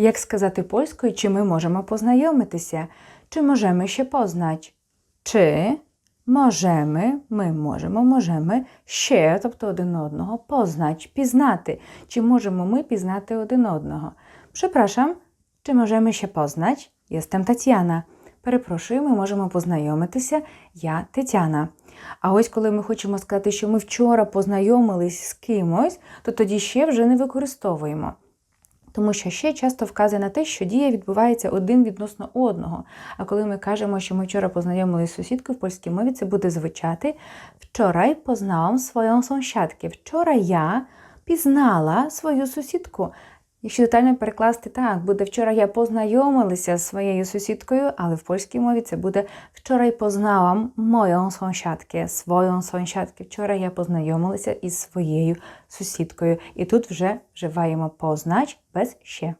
Як сказати польською, чи ми можемо познайомитися? Чи можemy się poznać? Чи можemy, ми можемо, можemy ще, тобто один одного, познać, пізнати. Чи можемо ми пізнати один одного? Przepraszam, чи możemy się poznać? Jestem Тетяна. Перепрошую, ми можемо познайомитися. Я Тетяна. А ось коли ми хочемо сказати, що ми вчора познайомились з кимось, то тоді ще вже не використовуємо. Тому що ще часто вказує на те, що дія відбувається один відносно одного. А коли ми кажемо, що ми вчора познайомилися з сусідкою в польській мові, це буде звучати вчора познавам своєї сусідки. Вчора я пізнала свою сусідку. Якщо детально перекласти так, буде вчора я познайомилася з своєю сусідкою, але в польській мові це буде вчора я познала мою sąsiadkę, свою сонщадки. Вчора я познайомилася із своєю сусідкою. І тут вже вживаємо познач без ще.